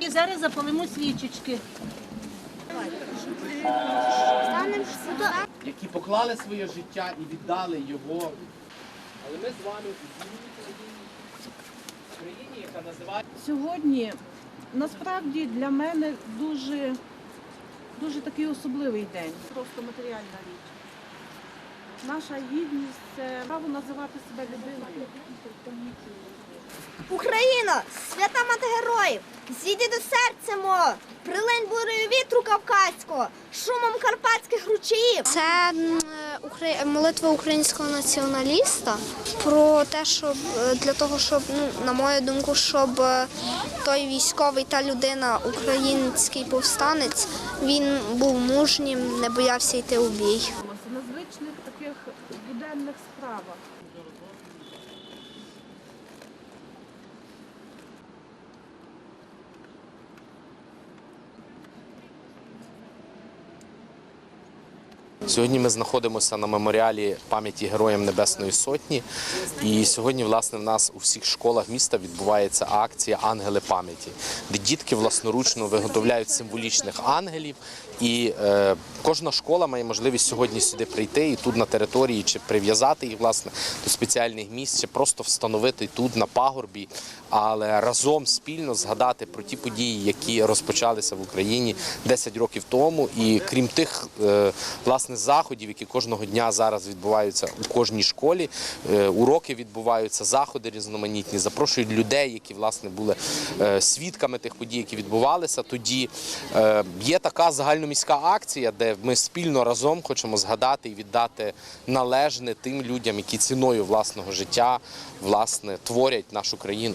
І зараз запалимо свічечки. які поклали своє життя і віддали його. Але ми з вами в країні, яка називається Сьогодні насправді для мене дуже, дуже такий особливий день. Просто матеріальна річ. Наша гідність це право називати себе людиною. Україна, свята мати героїв, зійди до серця мого, прилинь бурею вітру кавказького, шумом карпатських ручаїв. Це е, молитва українського націоналіста про те, щоб е, для того, щоб ну на мою думку, щоб е, той військовий та людина, український повстанець, він був мужнім, не боявся йти у бій. Буденних справах. Сьогодні ми знаходимося на меморіалі пам'яті Героям Небесної Сотні. І сьогодні, власне, в нас у всіх школах міста відбувається акція Ангели пам'яті, де дітки власноручно виготовляють символічних ангелів. І е, кожна школа має можливість сьогодні сюди прийти і тут на території чи прив'язати їх власне до спеціальних місць, чи просто встановити тут на пагорбі, але разом спільно згадати про ті події, які розпочалися в Україні 10 років тому. І крім тих е, власне заходів, які кожного дня зараз відбуваються у кожній школі, е, уроки відбуваються, заходи різноманітні, запрошують людей, які власне були е, свідками тих подій, які відбувалися. Тоді е, є така загальноміська акція, де ми спільно разом хочемо згадати і віддати належне тим людям, які ціною власного життя власне творять нашу країну.